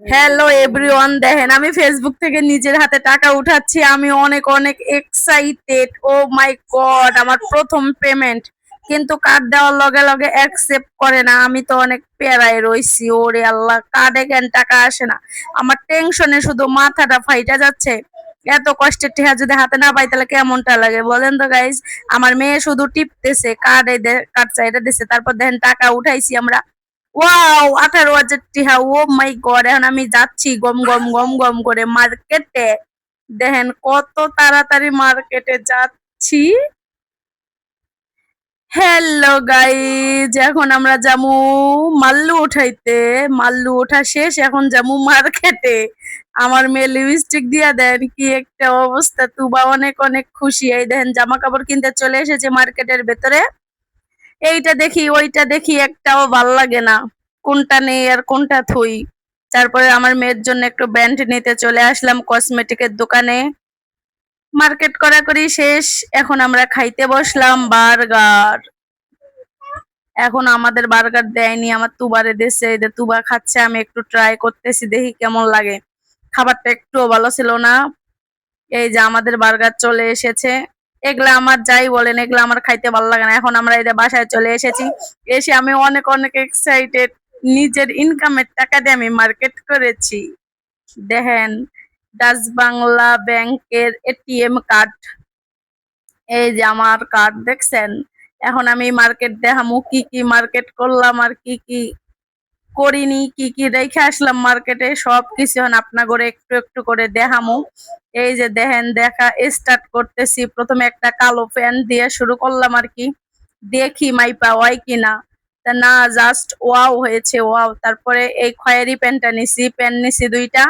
Hello everyone দেখেন, আমি Facebook থেকে নিজের হাতে টাকা উঠাচ্ছি। আমি অনেক অনেক এক্সাইটেড ও মাই গড আমার প্রথম পেমেন্ট কিন্তু কার্ড দেওয়ার লগে লগে অ্যাকসেপ্ট করে না। আমি তো অনেক পেরায় রইছি। ওরে আল্লাহ কার্ডে কেন টাকা আসে না? আমার টেনশনে শুধু মাথাটা ফাইটা যাচ্ছে। এত কষ্টের টেহা যদি হাতে না পাই, তাহলে কেমনটা লাগে? বলেন তো গাইজ আমার মেয়ে শুধু টিপতেছে কার্ডে কার্ড চাইটা দিছে। তারপর দেখেন, টাকা উঠাইছি আমরা। ওয়াও আঠারো হাজার টিহা, ও মাই গড এখন আমি যাচ্ছি গম গম গম গম করে মার্কেটে দেখেন কত তাড়াতাড়ি মার্কেটে যাচ্ছি। হ্যালো গাইজ এখন আমরা যামু মাল্লু উঠাইতে মাল্লু ওঠা শেষ, এখন যামু মার্কেটে আমার মেয়ে লিপস্টিক দিয়া দেন, কি একটা অবস্থা, তুবা অনেক অনেক খুশি। এই দেখেন জামা কাপড় কিনতে চলে এসেছে মার্কেটের ভেতরে। এইটা দেখি, ওইটা দেখি, একটাও ভালো লাগে না। কোনটা নেই আর কোনটা থুই। তারপরে আমার মেয়ের জন্য একটু ব্যান্ড নিতে চলে আসলাম কসমেটিকের দোকানে। মার্কেট করা করি শেষ, এখন আমরা খাইতে বসলাম বার্গার। এখন আমাদের বার্গার দেয়নি, আমার তুবারে দেশে এদের তুবা খাচ্ছে, আমি একটু ট্রাই করতেছি, দেখি কেমন লাগে। খাবারটা একটুও ভালো ছিল না। এই যে আমাদের বার্গার চলে এসেছে। এগুলা আমার যাই বলেন, এগুলা আমার খাইতে ভালো লাগে না। এখন আমরা এদের বাসায় চলে এসেছি, এসে আমি অনেক অনেক এক্সাইটেড নিজের ইনকামের টাকা দিয়ে আমি মার্কেট করেছি। দেখেন ডাচ বাংলা ব্যাংকের এটিএম কার্ড এই যে আমার কার্ড দেখছেন? এখন আমি মার্কেট দেখামু, কি কি মার্কেট করলাম আর কি কি করিনি, কি কি রেখে আসলাম মার্কেটে সব কিছু আপনার করে একটু একটু করে দেখামু। এই যে দেখেন, দেখা স্টার্ট করতেছি। প্রথমে একটা কালো প্যান্ট দিয়ে শুরু করলাম আর কি। দেখি মাইপা হয় কিনা। তা না জাস্ট ওয়াও হয়েছে ওয়াও তারপরে এই খয়েরি প্যান্টটা নিছি প্যান্ট নিছি দুইটা।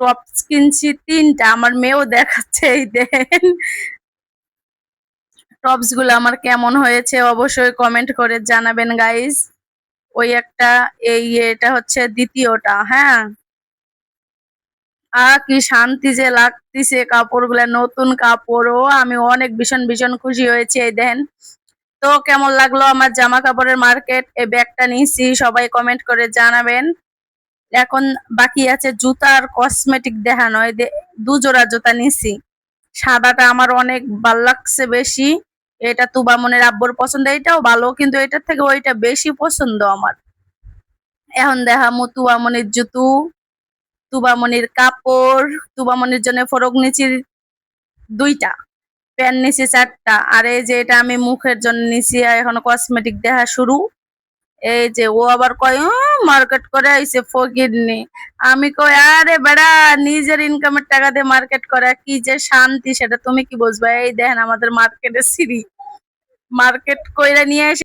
টপস কিনছি তিনটা, আমার মেয়েও দেখাচ্ছে, এই দেখেন। টপসগুলো আমার কেমন হয়েছে, অবশ্যই কমেন্ট করে জানাবেন গাইজ ওই একটা এই এটা হচ্ছে দ্বিতীয়টা হ্যাঁ? আহ, কি শান্তি যে লাগতেছে কাপড়গুলা, নতুন কাপড়ও। আমি অনেক ভীষণ ভীষণ খুশি হয়েছি, এই দেন তো কেমন লাগল আমার জামা কাপড়ের মার্কেট? এই ব্যাগটা নিয়েছি, সবাই কমেন্ট করে জানাবেন। এখন বাকি আছে জুতার কসমেটিক দেখানো দে- দু জোড়া জুতা নিছি সাদাটা আমার অনেক ভালো লাগছে বেশি। এটা তুবামনের আব্বর পছন্দ, এটাও ভালো, কিন্তু এটার থেকে ওইটা বেশি পছন্দ আমার। এখন দেখা তুবামনির জুতু তুবামনির কাপড় তুবামনির জন্য ফরক নিচির দুইটা প্যান নিছি চারটা, আর এই যে এটা আমি মুখের জন্য আর এখন কসমেটিক দেখা শুরু। এই যে ও আবার কয় মার্কেট করে আইসে ফকির নি আমি কই, আরে বেড়া, নিজের ইনকামের টাকা দিয়ে মার্কেট করা, কি যে শান্তি, সেটা তুমি কি বুঝবা? এই দেখেন আমাদের মার্কেটের সিঁড়ি। মার্কেট কইরা নিয়ে এসে